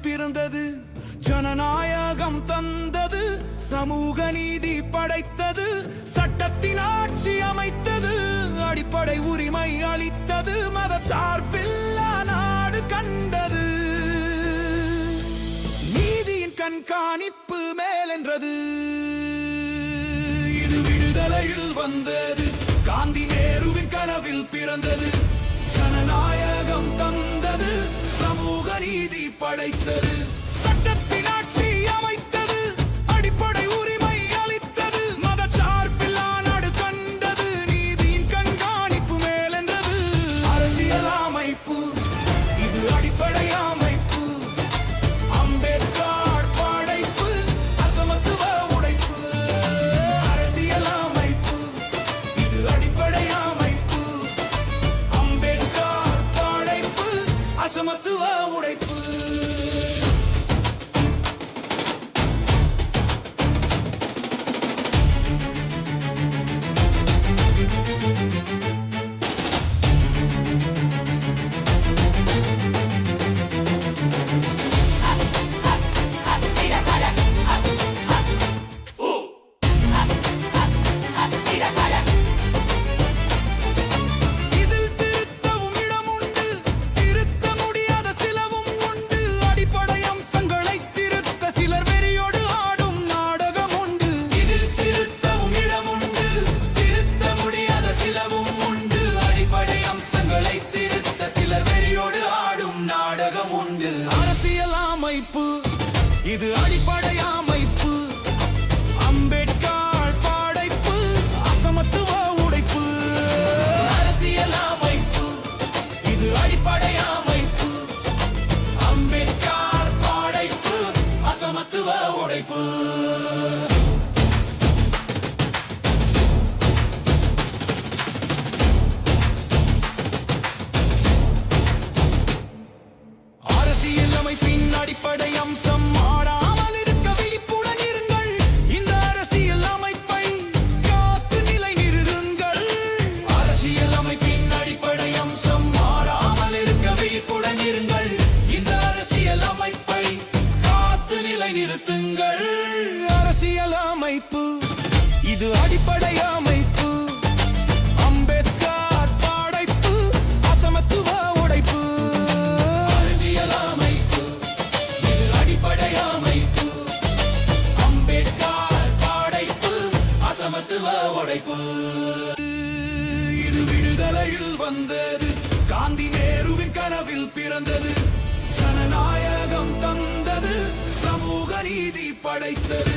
பிறந்தது. ஜனநாயகம் தந்தது. சமூக நீதி படைத்தது. சட்டத்தின் ஆட்சி அமைத்தது. அடிப்படை உரிமை அளித்தது. மத சார்பில்லா நாடு கண்டது. நீதியின் கண்காணிப்பு மேலென்றது. இது விடுதலையில் வந்தது. காந்தி நேருவின் கனவில் பிறந்தது. ஜனநாயகம் தந்தது சமூக நீதி படைத்தது. அசமத்துவ அமைப்பு. இது அடிப்படை அமைப்பு. நிறுத்துங்கள். அரசியல் அமைப்பு இது அடிப்படை அமைப்பு. அம்பேத்கர் படைப்பு அசமத்துவ உடைப்பு. அரசியல் அமைப்பு இது அடிப்படை அமைப்பு. அம்பேத்கர் படைப்பு அசமத்துவ உடைப்பு. இது விடுதலையில் வந்தது. காந்தி நேருவின் கனவில் பிறந்தது. ஜனநாயகம் தான் make the